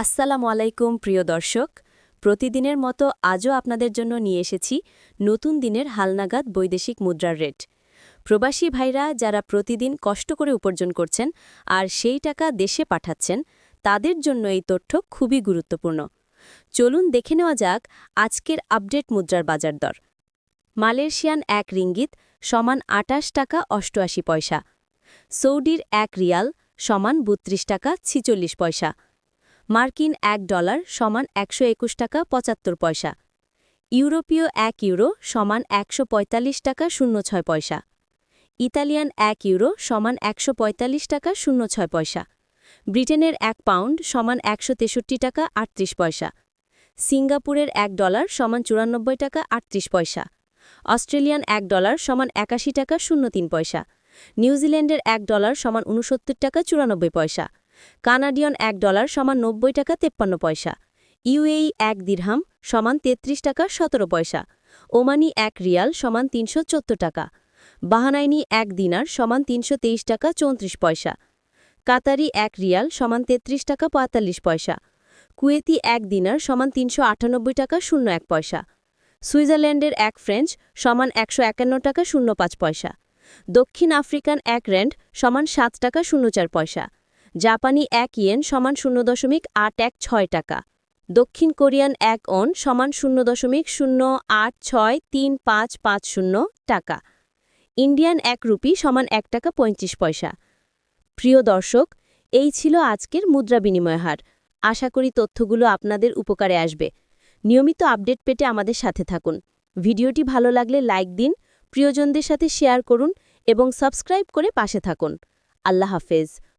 আসসালামু আলাইকুম, প্রিয় দর্শক। প্রতিদিনের মতো আজও আপনাদের জন্য নিয়ে এসেছি নতুন দিনের হালনাগাদ বৈদেশিক মুদ্রার রেট। প্রবাসী ভাইরা যারা প্রতিদিন কষ্ট করে উপার্জন করছেন আর সেই টাকা দেশে পাঠাচ্ছেন, তাদের জন্য এই তথ্য খুবই গুরুত্বপূর্ণ। চলুন দেখে নেওয়া যাক আজকের আপডেট মুদ্রার বাজার দর। মালয়েশিয়ান এক রিঙ্গিত সমান আটাশ টাকা অষ্টআশি পয়সা। সৌদির এক রিয়াল সমান বত্রিশ টাকা ছিচল্লিশ পয়সা। মার্কিন এক ডলার সমান একশো একুশ টাকা পঁচাত্তর পয়সা। ইউরোপীয় এক ইউরো সমান একশো পঁয়তাল্লিশ টাকা শূন্য ছয় পয়সা। ইতালিয়ান এক ইউরো সমান একশো পঁয়তাল্লিশ টাকা শূন্য ছয় পয়সা। ব্রিটেনের এক পাউন্ড সমান একশো তেষট্টি টাকা আটত্রিশ পয়সা। সিঙ্গাপুরের এক ডলার সমান চুরানব্বই টাকা আটত্রিশ পয়সা। অস্ট্রেলিয়ান এক ডলার সমান একাশি টাকা শূন্য তিন পয়সা। নিউজিল্যান্ডের এক ডলার সমান উনসত্তর টাকা চুরানব্বই পয়সা। কানাডিয়ান এক ডলার সমান নব্বই টাকা তেপ্পান্ন পয়সা। ইউএই এক দিরহাম সমান তেত্রিশ টাকা সতেরো পয়সা। ওমানি এক রিয়াল সমান তিনশো চোদ্দ টাকা। বাহানাইনি এক দিনার সমান তিনশো তেইশ টাকা চৌত্রিশ পয়সা। কাতারি এক রিয়াল সমান তেত্রিশ টাকা পঁয়তাল্লিশ পয়সা। কুয়েতি এক দিনার সমান তিনশো আটানব্বই টাকা শূন্য এক পয়সা। সুইজারল্যান্ডের এক ফ্রেঞ্চ সমান একশো একান্ন টাকা শূন্য পাঁচ পয়সা। দক্ষিণ আফ্রিকান এক র্যান্ড সমান সাত টাকা শূন্য চার পয়সা। জাপানি এক ইয়েন সমান শূন্য দশমিক আট এক ছয় টাকা। দক্ষিণ কোরিয়ান এক অন সমান শূন্য দশমিক শূন্য আট ছয় তিন পাঁচ পাঁচ শূন্য টাকা। ইন্ডিয়ান এক রুপি সমান এক টাকা পঁয়ত্রিশ পয়সা। প্রিয় দর্শক, এই ছিল আজকের মুদ্রা বিনিময় হার। আশা করি তথ্যগুলো আপনাদের উপকারে আসবে। নিয়মিত আপডেট পেতে আমাদের সাথে থাকুন। ভিডিওটি ভালো লাগলে লাইক দিন, প্রিয়জনদের সাথে শেয়ার করুন এবং সাবস্ক্রাইব করে পাশে থাকুন। আল্লাহ হাফেজ।